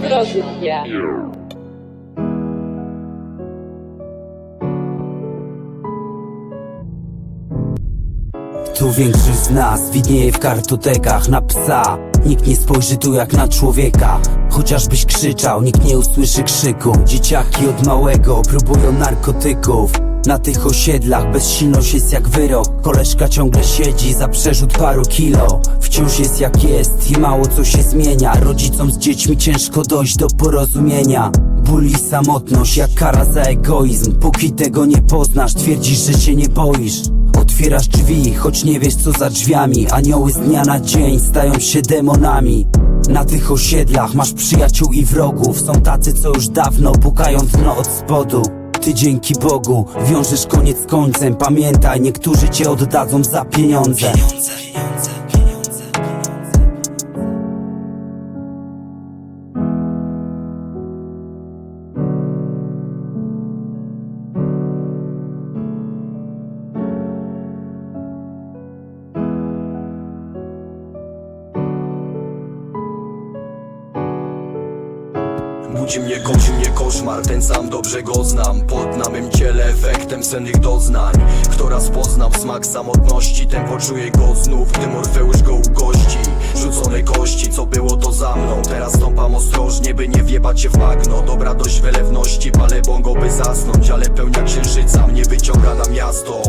Produkcja. Tu większość z nas widnieje w kartotekach na psa. Nikt nie spojrzy tu jak na człowieka. Chociażbyś krzyczał, nikt nie usłyszy krzyku. Dzieciaki od małego próbują narkotyków na tych osiedlach bezsilność jest jak wyrok. Koleżka ciągle siedzi za przerzut paru kilo. Wciąż jest jak jest i mało co się zmienia. Rodzicom z dziećmi ciężko dojść do porozumienia. Ból i samotność jak kara za egoizm. Póki tego nie poznasz, twierdzisz, że się nie boisz. Otwierasz drzwi, choć nie wiesz co za drzwiami. Anioły z dnia na dzień stają się demonami. Na tych osiedlach masz przyjaciół i wrogów. Są tacy, co już dawno pukają dno od spodu Ty dzięki Bogu. Wiążesz koniec z końcem. Pamiętaj, niektórzy cię oddadzą za pieniądze Budzi mnie, godzi mnie koszmar, ten sam dobrze go znam. Pod namym ciele efektem sennych doznań. Kto raz poznał smak samotności Ten poczuje go znów, gdy Morfeusz go ugości Rzucone kości, co było to za mną. Teraz stąpam ostrożnie, by nie wjebać się w bagno Dobra dość wylewności, palę bongo by zasnąć. Ale pełnia księżyca mnie wyciąga na miasto.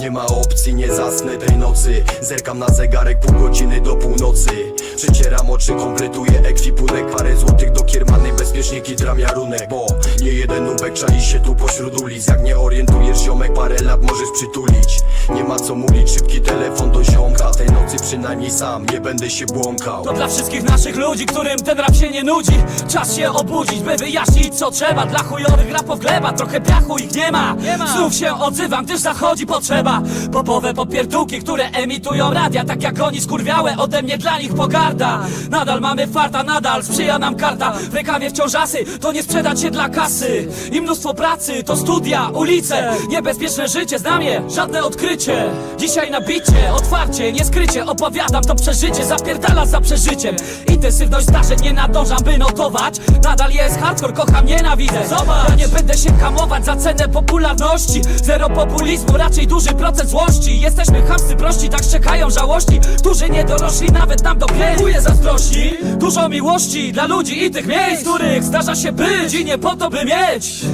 Nie ma opcji, nie zasnę tej nocy. Zerkam na zegarek pół godziny do północy. Przecieram oczy, kompletuję ekwipunek Parę złotych do kiermanej, bezpiecznie kitram jarunek Bo nie jeden nubek czai się tu pośród ulic. Jak nie orientujesz ziomek, parę lat możesz przytulić. Nie ma co mówić, szybki telefon do ziomka. Tej nocy przynajmniej sam, nie będę się błąkał. To dla wszystkich naszych ludzi, którym ten rap się nie nudzi. Czas się obudzić, by wyjaśnić co trzeba. Dla chujowych rapów gleba, trochę piachu ich nie ma, Znów się odzywam, gdyż zachodzi potrzeba. Popowe popierdółki, które emitują radia Tak jak oni skurwiałe, ode mnie dla nich pogarda. Nadal mamy farta, nadal sprzyja nam karta. W rękawie wciąż asy, to nie sprzedać się dla kasy. I mnóstwo pracy, to studia, ulice Niebezpieczne życie, znam je, żadne odkrycie. Dzisiaj na bicie, otwarcie, nie skrycie Opowiadam to przeżycie, zapierdala za przeżyciem. Intensywność zdarzeń nie nadążam by notować. Nadal jest hardcore, kocham, nienawidzę. Zobacz, ja nie będę się hamować za cenę popularności. Zero populizmu, raczej duży procent złości. Jesteśmy chamscy prości, tak szczekają żałości Którzy nie dorośli nawet nam dopiękuje zazdrości. Dużo miłości dla ludzi i tych miejsc, w których zdarza się być i nie po to by mieć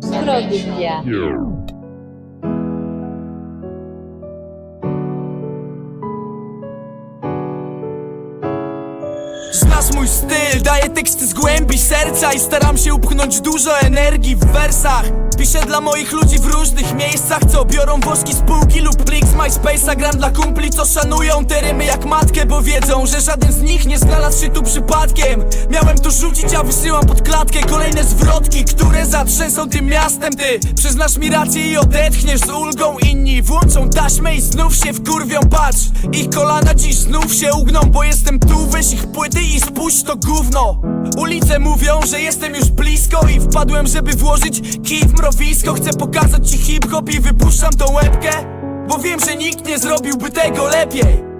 Produkcja. Znasz mój styl, daję teksty z głębi serca I staram się upchnąć dużo energii w wersach. Piszę dla moich ludzi w różnych miejscach Co biorą woski z półki lub plik z MySpace'a. Gram dla kumpli, co szanują te rymy jak matkę Bo wiedzą, że żaden z nich nie znalazł się tu przypadkiem. Miałem to rzucić, a wysyłam pod klatkę Kolejne zwrotki, które zatrzęsą tym miastem Ty. Przyznasz mi rację i odetchniesz z ulgą. Inni włączą taśmę i znów się wkurwią. Patrz, ich kolana dziś znów się ugną Bo jestem tu, weź ich płyty i spuść to gówno. Ulice mówią, że jestem już blisko I wpadłem, żeby włożyć kij w mrowisko. Chcę pokazać ci hip-hop i wypuszczam tą łebkę Bo wiem, że nikt nie zrobiłby tego lepiej